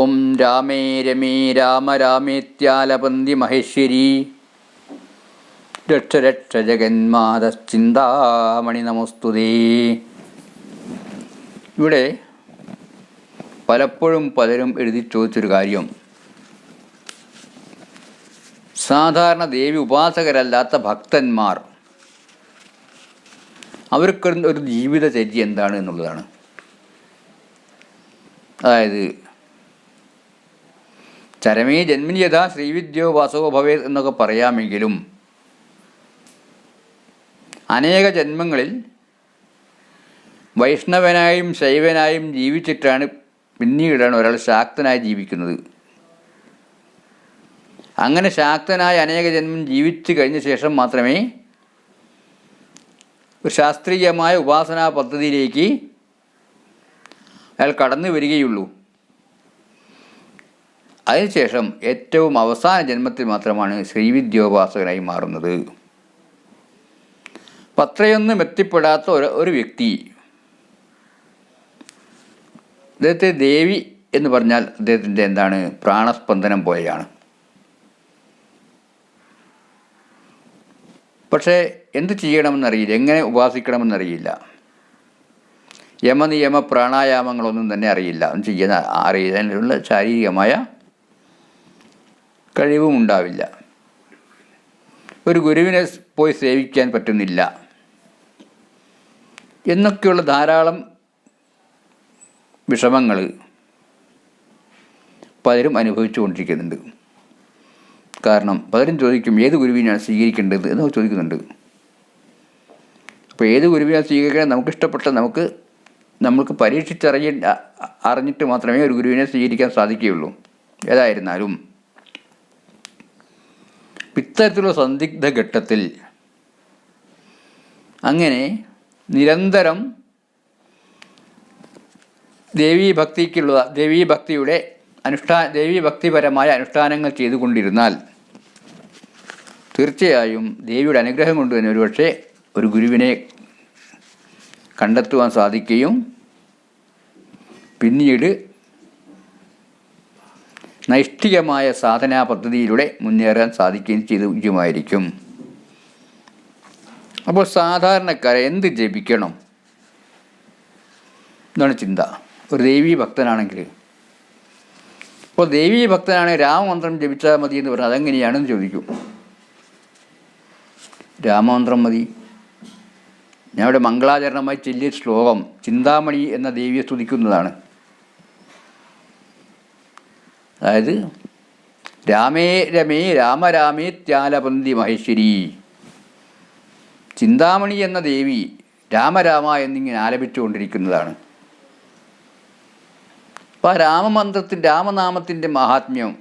ഓം രാമേ രമേ രാമ രാമേത്യാലപന്തി മഹേശ്വരി. രക്ഷ രക്ഷ ജഗന്മാതശ്ചിന്താമണി നമസ്തുതേ. ഇവിടെ പലപ്പോഴും പലരും എഴുതി ചോദിച്ചൊരു കാര്യം. സാധാരണ ദേവി ഉപാസകരല്ലാത്ത ഭക്തന്മാർ അവർക്ക് ഒരു ജീവിതചര്യ എന്താണ് എന്നുള്ളതാണ്. അതായത് ചരമേ ജന്മിനി ശ്രീവിദ്യോ വാസോ ഭവേത് എന്നൊക്കെ പറയാമെങ്കിലും അനേക ജന്മങ്ങളിൽ വൈഷ്ണവനായും ശൈവനായും ജീവിച്ചിട്ടാണ് പിന്നീടാണ് ഒരാൾ ശാക്തനായി ജീവിക്കുന്നത്. അങ്ങനെ ശാക്തനായ അനേക ജന്മം ജീവിച്ചു കഴിഞ്ഞ ശേഷം മാത്രമേ ഒരു ശാസ്ത്രീയമായ ഉപാസനാ പദ്ധതിയിലേക്ക് അയാൾ കടന്നു വരികയുള്ളൂ. അതിനുശേഷം ഏറ്റവും അവസാന ജന്മത്തിൽ മാത്രമാണ് ശ്രീവിദ്യോപാസകനായി മാറുന്നത്. പത്രയൊന്നും എത്തിപ്പെടാത്ത ഒരു ഒരു വ്യക്തി. അദ്ദേഹത്തെ ദേവി എന്ന് പറഞ്ഞാൽ അദ്ദേഹത്തിന്റെ എന്താണ്? പ്രാണസ്പന്ദനം പോലെയാണ്. പക്ഷേ എന്ത് ചെയ്യണമെന്നറിയില്ല എങ്ങനെ ഉപാസിക്കണമെന്നറിയില്ല. യമനിയമ പ്രാണായാമങ്ങളൊന്നും തന്നെ അറിയില്ല. ചെയ്യാൻ അറിയാനുള്ള ശാരീരികമായ കഴിവും ഉണ്ടാവില്ല ഒരു ഗുരുവിനെ പോയി സേവിക്കാൻ പറ്റുന്നില്ല. എന്നൊക്കെയുള്ള ധാരാളം വിഷമങ്ങൾ പലരും അനുഭവിച്ചുകൊണ്ടിരിക്കുന്നുണ്ട്. കാരണം പലരും ചോദിക്കും ഏത് ഗുരുവിനാണ് സ്വീകരിക്കേണ്ടത്? എന്ന് ചോദിക്കുന്നുണ്ട്. അപ്പോൾ ഏത് ഗുരുവിനാണ് സ്വീകരിക്കണം നമുക്കിഷ്ടപ്പെട്ട നമുക്ക് നമുക്ക് പരീക്ഷിച്ചറിയ അറിഞ്ഞിട്ട് മാത്രമേ ഒരു ഗുരുവിനെ സ്വീകരിക്കാൻ സാധിക്കുകയുള്ളൂ. ഏതായിരുന്നാലും. ഇത്തരത്തിലുള്ള സന്ദിഗ്ധ ഘട്ടത്തിൽ അങ്ങനെ നിരന്തരം ദേവീഭക്തിക്കുള്ള ദേവീഭക്തിയുടെ അനുഷ്ഠാ ദേവീഭക്തിപരമായ അനുഷ്ഠാനങ്ങൾ ചെയ്തുകൊണ്ടിരുന്നാൽ തീർച്ചയായും ദേവിയുടെ അനുഗ്രഹം കൊണ്ട് തന്നെ ഒരുപക്ഷെ ഒരു ഗുരുവിനെ കണ്ടെത്തുവാൻ സാധിക്കുകയും പിന്നീട് നൈഷ്ഠികമായ സാധനാ പദ്ധതിയിലൂടെ മുന്നേറാൻ സാധിക്കുകയും ചെയ്തുമായിരിക്കും. അപ്പോൾ സാധാരണക്കാരെ എന്ത് ജപിക്കണം? എന്നാണ് ചിന്ത. ഒരു ദേവീ ഭക്തനാണെങ്കിൽ. ഇപ്പോൾ ദേവീ ഭക്തനാണെങ്കിൽ രാമമന്ത്രം ജപിച്ചാൽ മതി എന്ന് പറഞ്ഞാൽ അതെങ്ങനെയാണെന്ന് ചോദിക്കും. രാമമന്ത്രം മതി. ഞാൻ ഇവിടെ മംഗളാചരണമായി ചൊല്ലിയ ശ്ലോകം ചിന്താമണി എന്ന ദേവിയെ സ്തുതിക്കുന്നതാണ്. അതായത് രാമേ രമേ രാമരാമേ ത്യാലപന്തി മഹേശ്വരി. ചിന്താമണി എന്ന ദേവി രാമരാമ എന്നിങ്ങനെ ആലപിച്ചുകൊണ്ടിരിക്കുന്നതാണ്. അപ്പോൾ ആ രാമമന്ത്രത്തിന്റെ രാമനാമത്തിന്റെ മഹാത്മ്യം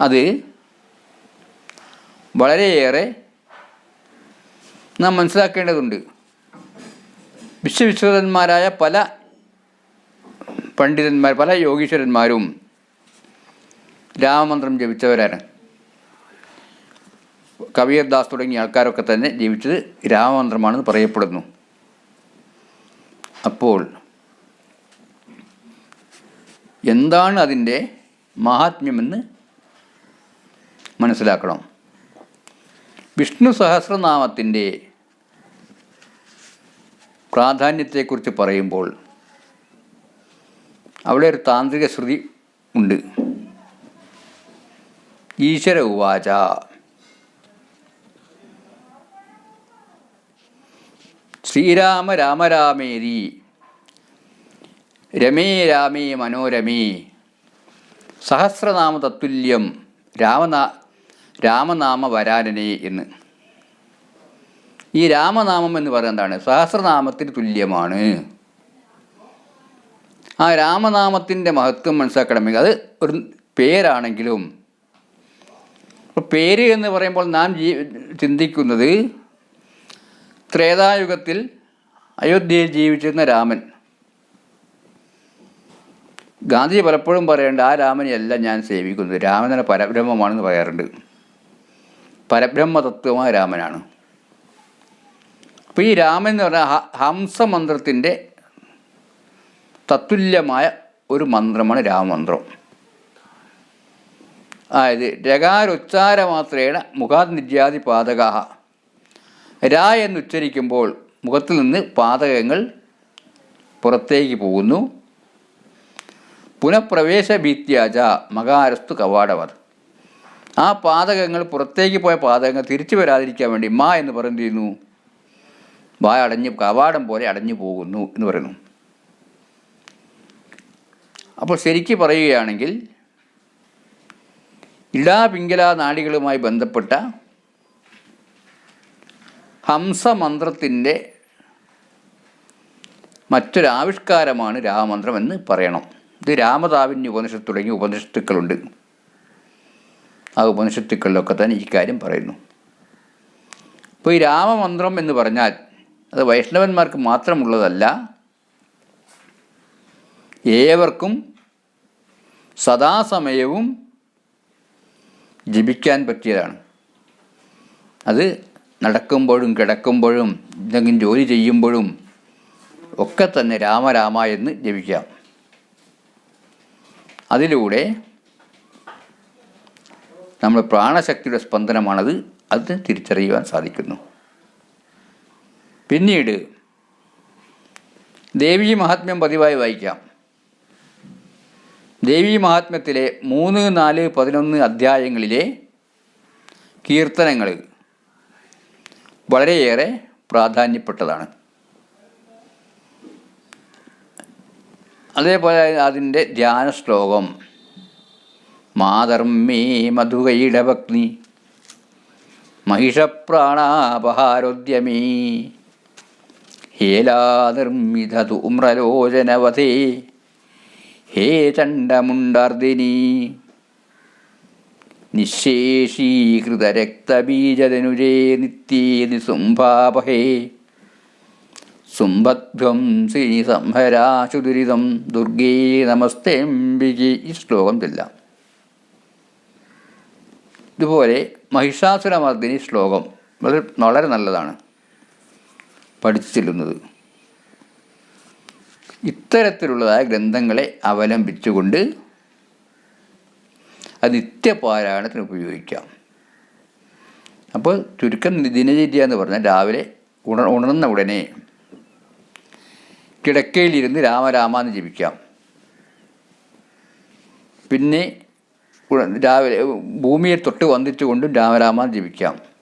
അത് വളരെയേറെ നാം മനസ്സിലാക്കേണ്ടതുണ്ട്. വിശ്വവിശ്വതന്മാരായ പല പണ്ഡിതന്മാർ പല യോഗീശ്വരന്മാരും രാമമന്ത്രം ജപിച്ചവരാണ്. കബീർദാസ് തുടങ്ങിയ ആൾക്കാരൊക്കെ തന്നെ ജീവിച്ചത് രാമമന്ത്രമാണെന്ന് പറയപ്പെടുന്നു. അപ്പോൾ എന്താണ് അതിന്റെ മഹാത്മ്യമെന്ന് മനസ്സിലാക്കണം. വിഷ്ണു സഹസ്രനാമത്തിന്റെ പ്രാധാന്യത്തെക്കുറിച്ച് പറയുമ്പോൾ അവിടെ ഒരു താന്ത്രിക ശ്രുതി ഉണ്ട്. ഈശ്വര ഉവാച. ശ്രീരാമ രാമരാമേരി. രമേ രാമേ മനോരമേ. സഹസ്രനാമ തത്തുല്യം രാമനാ രാമനാമ വരാനനെ എന്ന്. ഈ രാമനാമം എന്ന് പറയുന്നതാണ് സഹസ്രനാമത്തിന് തുല്യമാണ്. ആ രാമനാമത്തിന്റെ മഹത്വം മനസ്സിലാക്കണമെങ്കിൽ അത് ഒരു പേരാണെങ്കിലും. പേര് എന്ന് പറയുമ്പോൾ നാം ജീ ചിന്തിക്കുന്നത് ത്രേതായുഗത്തിൽ അയോധ്യയിൽ ജീവിച്ചിരുന്ന രാമൻ. ഗാന്ധിജി പലപ്പോഴും പറയാറുണ്ട് ആ രാമനെയല്ല ഞാൻ സേവിക്കുന്നത്. രാമനെ പരബ്രഹ്മമാണെന്ന് പറയാറുണ്ട്. പരബ്രഹ്മ തത്വമായ രാമനാണ്. അപ്പോൾ ഈ രാമൻ എന്ന് പറഞ്ഞാൽ ഹംസമന്ത്രത്തിന്റെ തത്തുല്യമായ ഒരു മന്ത്രമാണ് രാമമന്ത്രം. അതായത് രകാരുച്ചാര മാത്രേണ മുഖാത് നിര്യാതി പാതക രാ എന്ന് ഉച്ചരിക്കുമ്പോൾ മുഖത്തിൽ നിന്ന് പാതകങ്ങൾ പുറത്തേക്ക് പോകുന്നു. പുനഃപ്രവേശ ഭീത്യാച മകാരസ്തു കവാടവത്. ആ പാതകങ്ങൾ പുറത്തേക്ക് പോയ പാതകങ്ങൾ തിരിച്ചു വരാതിരിക്കാൻ വേണ്ടി മാ എന്ന് പറയുന്നു വായ അടഞ്ഞ് കവാടം പോലെ അടഞ്ഞു പോകുന്നു എന്ന് പറയുന്നു. അപ്പോൾ ശരിക്ക് പറയുകയാണെങ്കിൽ ഇടാ പിങ്കല നാടികളുമായി ബന്ധപ്പെട്ട ഹംസമന്ത്രത്തിന്റെ മറ്റൊരാവിഷ്കാരമാണ് രാമമന്ത്രം എന്ന് പറയണം. ഇത് രാമതാവിന്യ ഉപനിഷത്ത് തുടങ്ങിയ ഉപനിഷത്തുക്കളുണ്ട്. ആ ഉപനിഷത്തുക്കളിലൊക്കെ തന്നെ ഈ കാര്യം പറയുന്നു. അപ്പോൾ ഈ രാമമന്ത്രം എന്ന് പറഞ്ഞാൽ അത് വൈഷ്ണവന്മാർക്ക് മാത്രമുള്ളതല്ല ഏവർക്കും സദാസമയവും ജപിക്കാൻ പറ്റിയതാണ്. അത് നടക്കുമ്പോഴും കിടക്കുമ്പോഴും എന്തെങ്കിലും ജോലി ചെയ്യുമ്പോഴും ഒക്കെ തന്നെ രാമരാമ എന്ന് ജപിക്കാം. അതിലൂടെ നമ്മൾ പ്രാണശക്തിയുടെ സ്പന്ദനമാണത് അത് തിരിച്ചറിയുവാൻ സാധിക്കുന്നു. പിന്നീട് ദേവീ മഹാത്മ്യം പതിവായി വായിക്കാം. ദേവീ മഹാത്മ്യത്തിലെ മൂന്ന് നാല് പതിനൊന്ന് അധ്യായങ്ങളിലെ കീർത്തനങ്ങൾ വളരെയേറെ പ്രാധാന്യപ്പെട്ടതാണ്. അതേപോലെ അതിന്റെ ധ്യാന ശ്ലോകം മാതർമ്മേ മധുകൈടഭഗ്നി മഹിഷപ്രാണാപഹാരോദ്യമേ ഹേലാനിർമ്മിതധൂമ്രലോചനവധേ ഹേ ചണ്ഡമുണ്ടാർദിനി. നിശേഷീകൃതരക്തബീജതനുരേ നിത്യേ നിസുംഭാപഹേ സുംഭധ്വംസിനി സംഹരാശുദുരിതം ദുർഗേ നമസ്തേംബികി ഈ ശ്ലോകം ചെല്ലാം ഇതുപോലെ മഹിഷാസുരമർദ്ദിനി ശ്ലോകം വളരെ വളരെ നല്ലതാണ് പഠിച്ചു ചെല്ലുന്നത് ഇത്തരത്തിലുള്ളതായ ഗ്രന്ഥങ്ങളെ അവലംബിച്ചുകൊണ്ട് അത് നിത്യപാരായണത്തിന് ഉപയോഗിക്കാം. അപ്പോൾ ചുരുക്കം ദിനചര്യ എന്ന് പറഞ്ഞാൽ രാവിലെ ഉണ ഉണർന്ന ഉടനെ കിടക്കയിലിരുന്ന് രാമരാമ എന്ന് ജപിക്കാം. പിന്നെ രാവിലെ ഭൂമിയെ തൊട്ട് വന്നിച്ചുകൊണ്ടും രാമരാമ ജപിക്കാം.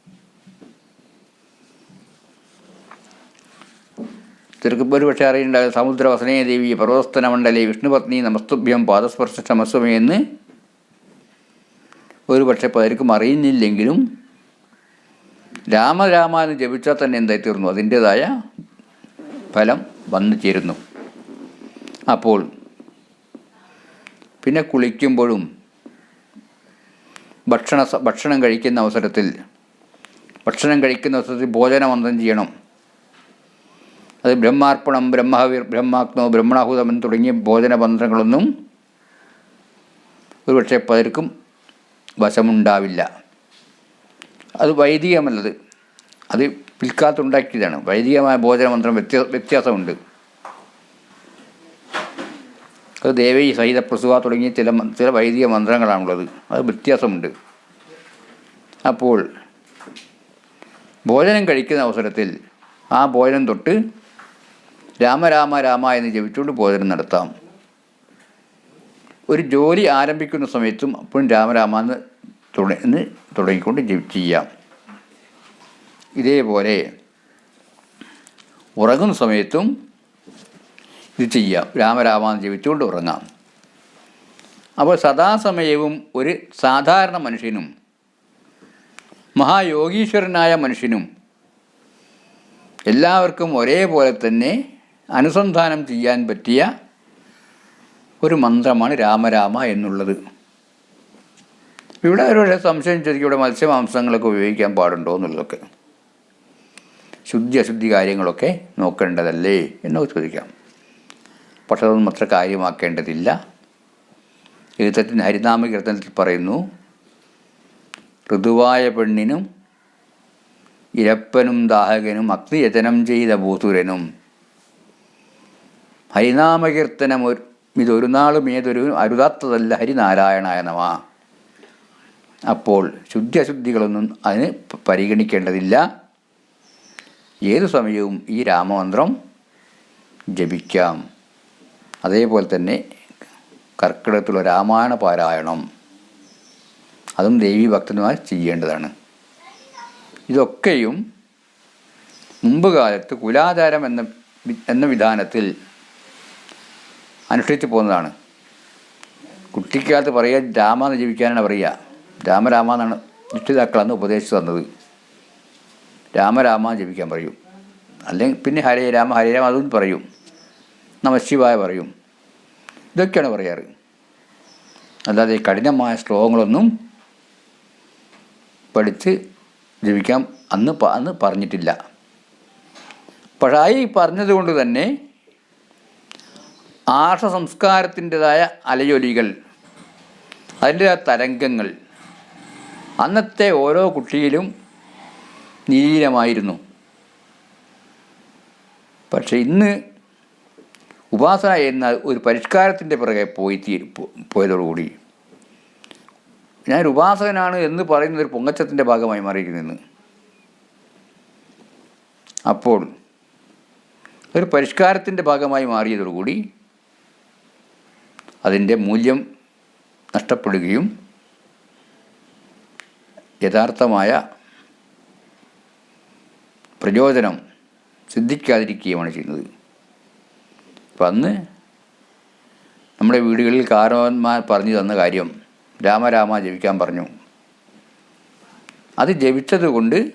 തിരുക്കുമ്പോൾ ഒരു പക്ഷേ അറിയുന്നുണ്ടാകും സമുദ്ര ദേവി പർവസ്തന മണ്ഡലേ വിഷ്ണുപത്നി നമസ്തുഭ്യം പാദസ്പർശ ക്ഷമസ്വമേ എന്ന് ഒരു പക്ഷേ പലർക്കും അറിയുന്നില്ലെങ്കിലും രാമരാമാന് ജപിച്ചാൽ തന്നെ എന്തായി തീർന്നു? അതിന്റേതായ ഫലം വന്നു ചേരുന്നു. അപ്പോൾ പിന്നെ കുളിക്കുമ്പോഴും ഭക്ഷണ ഭക്ഷണം കഴിക്കുന്ന അവസരത്തിൽ ഭക്ഷണം കഴിക്കുന്ന അവസരത്തിൽ ഭോജനം അന്തം ചെയ്യണം. അത് ബ്രഹ്മാർപ്പണം ബ്രഹ്മഹവി ബ്രഹ്മാഗ്നോ ബ്രഹ്മണാഹൂതമൻ തുടങ്ങിയ ഭോജനമന്ത്രങ്ങളൊന്നും ഒരുപക്ഷെ പലർക്കും വശമുണ്ടാവില്ല. അത് വൈദികമല്ലത്. അത് പിൽക്കാലത്തുണ്ടാക്കിയതാണ്. വൈദികമായ ഭോജനമന്ത്രം വ്യത്യ വ്യത്യാസമുണ്ട്. അത് ദേവി സഹിത പ്രസുവ തുടങ്ങിയ ചില ചില വൈദിക മന്ത്രങ്ങളാണുള്ളത്. അത് വ്യത്യാസമുണ്ട്. അപ്പോൾ ഭോജനം കഴിക്കുന്ന അവസരത്തിൽ ആ ഭോജനം തൊട്ട് രാമ രാമ എന്ന് ജപിച്ചുകൊണ്ട് ബോധനം നടത്താം. ഒരു ജോലി ആരംഭിക്കുന്ന സമയത്തും അപ്പോഴും രാമരാമ എന്ന് തുടങ്ങി തുടങ്ങിക്കൊണ്ട് ചെയ്യാം. ഇതേപോലെ ഉറങ്ങുന്ന സമയത്തും ഇത് ചെയ്യാം. രാമരാമ എന്ന് ജപിച്ചുകൊണ്ട് ഉറങ്ങാം. അപ്പോൾ സദാസമയവും ഒരു സാധാരണ മനുഷ്യനും മഹായോഗീശ്വരനായ മനുഷ്യനും എല്ലാവർക്കും ഒരേപോലെ തന്നെ അനുസന്ധാനം ചെയ്യാൻ പറ്റിയ ഒരു മന്ത്രമാണ് രാമരാമ എന്നുള്ളത്. ഇവിടെ ഒരു സംശയം ചോദിക്കും ഇവിടെ മത്സ്യമാംസങ്ങളൊക്കെ ഉപയോഗിക്കാൻ പാടുണ്ടോ എന്നുള്ളതൊക്കെ. ശുദ്ധി അശുദ്ധി കാര്യങ്ങളൊക്കെ നോക്കേണ്ടതല്ലേ എന്നൊക്കെ ചോദിക്കാം. പക്ഷെ അതൊന്നും അത്ര കാര്യമാക്കേണ്ടതില്ല. എഴുത്തച്ഛൻ ഹരിനാമ കീർത്തനത്തിൽ പറയുന്നു ഋതുവായ പെണ്ണിനും ഇരപ്പനും ദാഹകനും അഗ്നിയതനം ചെയ്ത ഭൂസുരനും ഹരിനാമകീർത്തനം ഒരു ഇതൊരു നാളും ഏതൊരു അരുതാത്തതല്ല ഹരിനാരായണായ നമ അപ്പോൾ ശുദ്ധി അശുദ്ധികളൊന്നും അതിന് പരിഗണിക്കേണ്ടതില്ല. ഏതു സമയവും ഈ രാമമന്ത്രം ജപിക്കാം. അതേപോലെ തന്നെ കർക്കിടകത്തിലുള്ള രാമായണ പാരായണം. അതും ദേവി ഭക്തന്മാർ ചെയ്യേണ്ടതാണ്. ഇതൊക്കെയും മുമ്പ് കാലത്ത് കുലാചാരം എന്ന എന്ന വിധാനത്തിൽ അനുഷ്ഠിച്ചു പോകുന്നതാണ്. കുട്ടിക്കാലത്ത് പറയുക രാമ എന്ന് ജീവിക്കാനാണ് പറയുക. രാമരാമ എന്നാണ് രക്ഷിതാക്കളന്ന് ഉപദേശിച്ചു തന്നത്. രാമരാമ ജപിക്കാൻ പറയും. അല്ലെങ്കിൽ പിന്നെ ഹരേ രാമ ഹരേ രാമ അതും പറയും. നമശിവായ പറയും. ഇതൊക്കെയാണ് പറയാറ്. അല്ലാതെ കഠിനമായ ശ്ലോകങ്ങളൊന്നും പഠിച്ച് ജപിക്കാം അന്ന് അന്ന് പറഞ്ഞിട്ടില്ല. പക്ഷേ പറഞ്ഞതുകൊണ്ട് തന്നെ ആർഷ സംസ്കാരത്തിന്റെതായ അലയൊലികൾ അതിന്റെ തരംഗങ്ങൾ അന്നത്തെ ഓരോ കുട്ടിയിലും നീലമായിരുന്നു പക്ഷെ ഇന്ന് ഉപാസന എന്ന ഒരു പരിഷ്കാരത്തിന്റെ പിറകെ പോയി തീ പോയതോടുകൂടി ഞാൻ ഉപാസകനാണ് എന്ന് പറയുന്ന ഒരു പൊങ്ങച്ചത്തിന്റെ ഭാഗമായി മാറിയിരിക്കുന്നു അപ്പോൾ ഒരു പരിഷ്കാരത്തിന്റെ ഭാഗമായി മാറിയതോടുകൂടി അതിന്റെ മൂല്യം നഷ്ടപ്പെടുകയും യഥാർത്ഥമായ പ്രചോദനം സിദ്ധിക്കാതിരിക്കുകയുമാണ് ചെയ്യുന്നത്. അപ്പം അന്ന് നമ്മുടെ വീടുകളിൽ കാരണവന്മാർ പറഞ്ഞു തന്ന കാര്യം രാമരാമ ജപിക്കാൻ പറഞ്ഞു. അത് ജപിച്ചത് കൊണ്ട്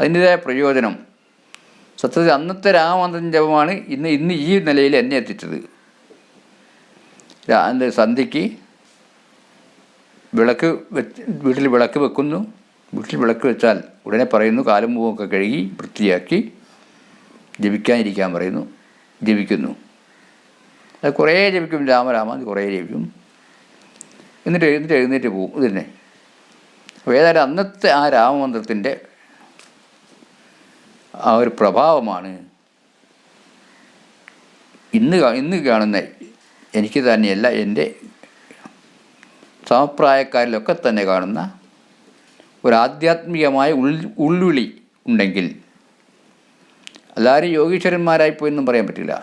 അതിന്റേതായ പ്രയോജനം സത്യത്തിൽ അന്നത്തെ രാമമന്ത്രം ജപമാണ് ഇന്ന് ഇന്ന് ഈ നിലയിൽ എന്നെ എത്തിച്ചത്. രാ- എന്ത് സന്ധ്യയ്ക്ക് വിളക്ക് വെച്ച് വീട്ടിൽ വിളക്ക് വെക്കുന്നു. വീട്ടിൽ വിളക്ക് വെച്ചാൽ ഉടനെ പറയുന്നു കാലും മുഖമൊക്കെ കഴുകി വൃത്തിയാക്കി ജപിക്കാനിരിക്കാൻ പറയുന്നു ജപിക്കുന്നു. അത് കുറേ ജപിക്കും രാമരാമ അത് കുറേ ജപിക്കും. എന്നിട്ട് എഴുന്നിട്ട് എഴുന്നേറ്റ് പോകും ഇത് തന്നെ. അപ്പോൾ ഏതായാലും അന്നത്തെ ആ രാമമന്ത്രത്തിന്റെ ആ ഒരു പ്രഭാവമാണ് ഇന്ന് ഇന്ന് കാണുന്ന എനിക്ക് തന്നെയല്ല എന്റെ സമപ്രായക്കാരിലൊക്കെ തന്നെ കാണുന്ന ഒരു ആധ്യാത്മികമായ ഉൾ ഉൾവിളി ഉണ്ടെങ്കിൽ എല്ലാവരും യോഗീശ്വരന്മാരായി പോയെന്നും പറയാൻ പറ്റില്ല.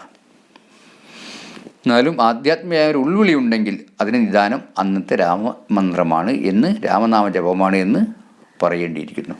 എന്നാലും ആധ്യാത്മികമായ ഒരു ഉൾവിളി ഉണ്ടെങ്കിൽ അതിന് നിദാനം അന്നത്തെ രാമമന്ത്രമാണ് എന്ന് രാമനാമ ജപമാണ് എന്ന് പറയേണ്ടിയിരിക്കുന്നു.